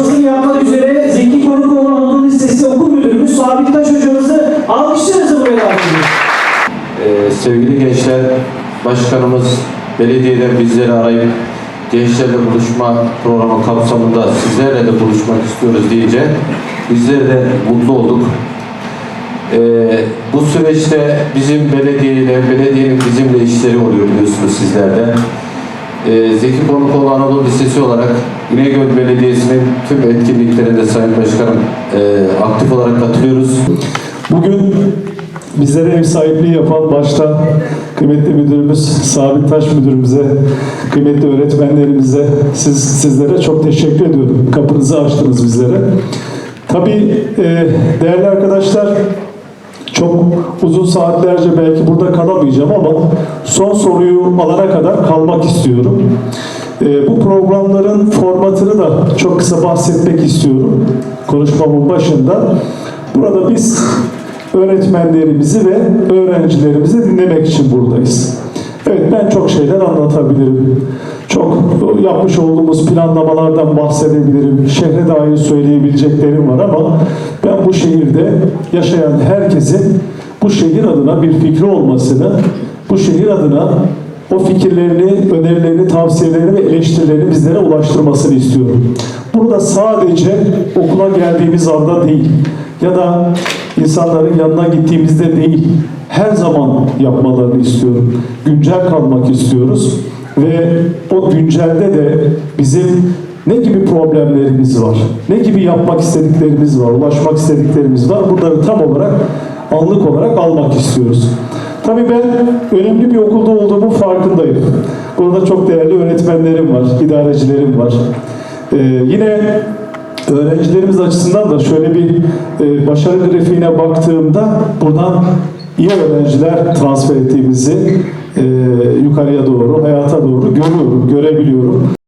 konuşmasını yapmak üzere Zeki Korukoğlu Anadolu Lisesi Okul Müdürümüz Sabit Taş hocamızı alkışlarınızı buraya davet ee, sevgili gençler, başkanımız belediyeden bizleri arayıp gençlerle buluşma programı kapsamında sizlerle de buluşmak istiyoruz deyince bizler de mutlu olduk. Ee, bu süreçte bizim belediyeyle, belediyenin bizimle işleri oluyor biliyorsunuz sizlerden. Ee, Zeki Konukoğlu Anadolu Lisesi olarak İnegöl Belediyesi'nin tüm etkinliklerinde Sayın Başkanım e, aktif olarak katılıyoruz. Bugün bizlere ev sahipliği yapan başta kıymetli müdürümüz Sabit Taş müdürümüze, kıymetli öğretmenlerimize, siz sizlere çok teşekkür ediyorum. Kapınızı açtınız bizlere. Tabii e, değerli arkadaşlar çok uzun saatlerce belki burada kalamayacağım ama son soruyu alana kadar kalmak istiyorum. E, bu programların formatını da çok kısa bahsetmek istiyorum konuşmamın başında. Burada biz öğretmenlerimizi ve öğrencilerimizi dinlemek için buradayız. Evet ben çok şeyler anlatabilirim. Çok yapmış olduğumuz planlamalardan bahsedebilirim. Şehre dair söyleyebileceklerim var ama ben bu şehirde yaşayan herkesin bu şehir adına bir fikri olmasını, bu şehir adına o fikirlerini, önerilerini, tavsiyelerini ve eleştirilerini bizlere ulaştırmasını istiyorum. Bunu da sadece okula geldiğimiz anda değil ya da insanların yanına gittiğimizde değil, her zaman yapmalarını istiyorum. Güncel kalmak istiyoruz ve güncelde de bizim ne gibi problemlerimiz var, ne gibi yapmak istediklerimiz var, ulaşmak istediklerimiz var. Bunları tam olarak anlık olarak almak istiyoruz. Tabii ben önemli bir okulda olduğumu farkındayım. Burada çok değerli öğretmenlerim var, idarecilerim var. Ee, yine öğrencilerimiz açısından da şöyle bir e, başarı grafiğine baktığımda buradan iyi öğrenciler transfer ettiğimizi yukarıya doğru, hayata doğru görüyorum, görebiliyorum.